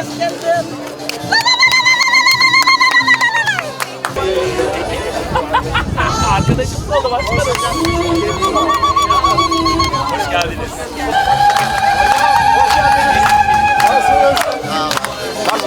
hoş geldin. Arkadaşımız oldu başkanım. Hoş geldiniz.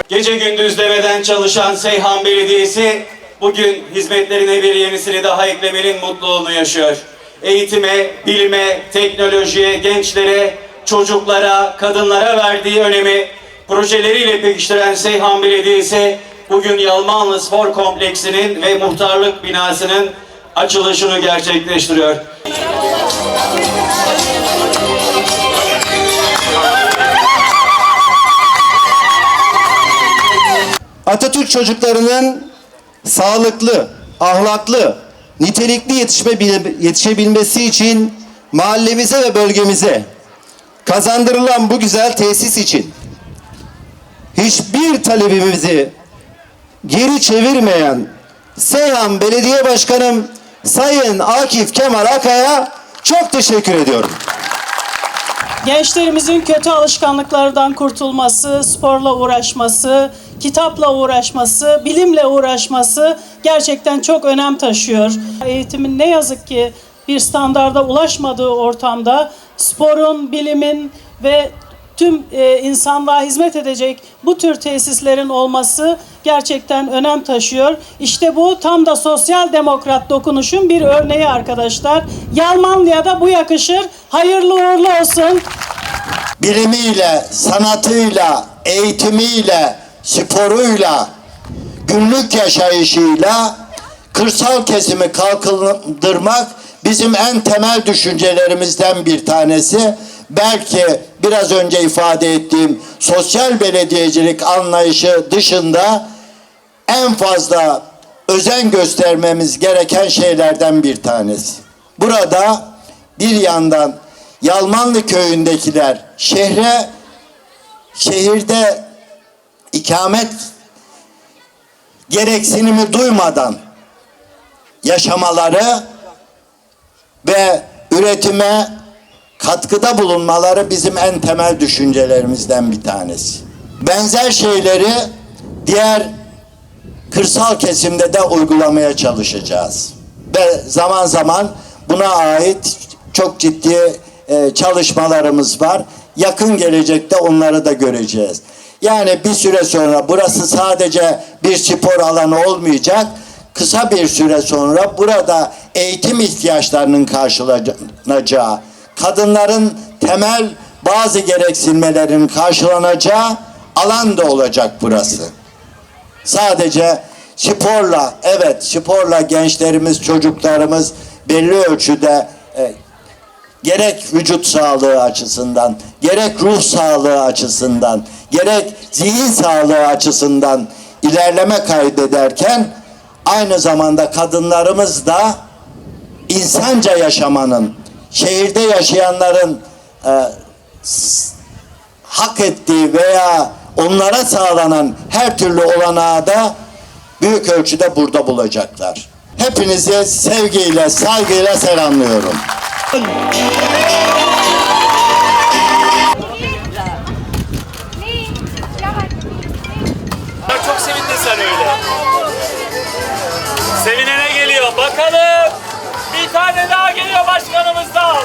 Gece gündüz demeden çalışan Seyhan Belediyesi bugün hizmetlerine bir yenisini daha eklemenin mutluluğunu yaşıyor. Eğitime, bilime, teknolojiye, gençlere, çocuklara, kadınlara verdiği önemi projeleriyle pekiştiren Seyhan Belediyesi bugün Yalmanlı Spor Kompleksi'nin ve muhtarlık binasının açılışını gerçekleştiriyor. Atatürk çocuklarının sağlıklı, ahlaklı, nitelikli yetişme, yetişebilmesi için mahallemize ve bölgemize kazandırılan bu güzel tesis için hiçbir talebimizi geri çevirmeyen Seyhan Belediye Başkanım Sayın Akif Kemal Akay'a çok teşekkür ediyorum. Gençlerimizin kötü alışkanlıklardan kurtulması, sporla uğraşması, kitapla uğraşması, bilimle uğraşması gerçekten çok önem taşıyor. Eğitimin ne yazık ki bir standarda ulaşmadığı ortamda sporun, bilimin ve tüm e, insanlığa hizmet edecek bu tür tesislerin olması gerçekten önem taşıyor. İşte bu tam da sosyal demokrat dokunuşun bir örneği arkadaşlar. Yalmanlı'ya da bu yakışır. Hayırlı uğurlu olsun. bilimiyle, sanatıyla, eğitimiyle, sporuyla, günlük yaşayışıyla kırsal kesimi kalkındırmak bizim en temel düşüncelerimizden bir tanesi. Belki biraz önce ifade ettiğim sosyal belediyecilik anlayışı dışında en fazla özen göstermemiz gereken şeylerden bir tanesi. Burada bir yandan Yalmanlı köyündekiler şehre şehirde ikamet gereksinimi duymadan yaşamaları ve üretime katkıda bulunmaları bizim en temel düşüncelerimizden bir tanesi. Benzer şeyleri diğer kırsal kesimde de uygulamaya çalışacağız. Ve zaman zaman buna ait çok ciddi e, çalışmalarımız var. Yakın gelecekte onları da göreceğiz. Yani bir süre sonra burası sadece bir spor alanı olmayacak. Kısa bir süre sonra burada eğitim ihtiyaçlarının karşılanacağı, kadınların temel bazı gereksinmelerin karşılanacağı alan da olacak burası. Sadece sporla, evet sporla gençlerimiz, çocuklarımız belli ölçüde e, gerek vücut sağlığı açısından, gerek ruh sağlığı açısından, gerek zihin sağlığı açısından ilerleme kaydederken aynı zamanda kadınlarımız da insanca yaşamanın, şehirde yaşayanların e, hak ettiği veya onlara sağlanan her türlü olanağı da büyük ölçüde burada bulacaklar. Hepinizi sevgiyle, saygıyla selamlıyorum. Çok sevindin sen öyle. Sevinene geliyor. Bakalım tane daha geliyor başkanımızdan.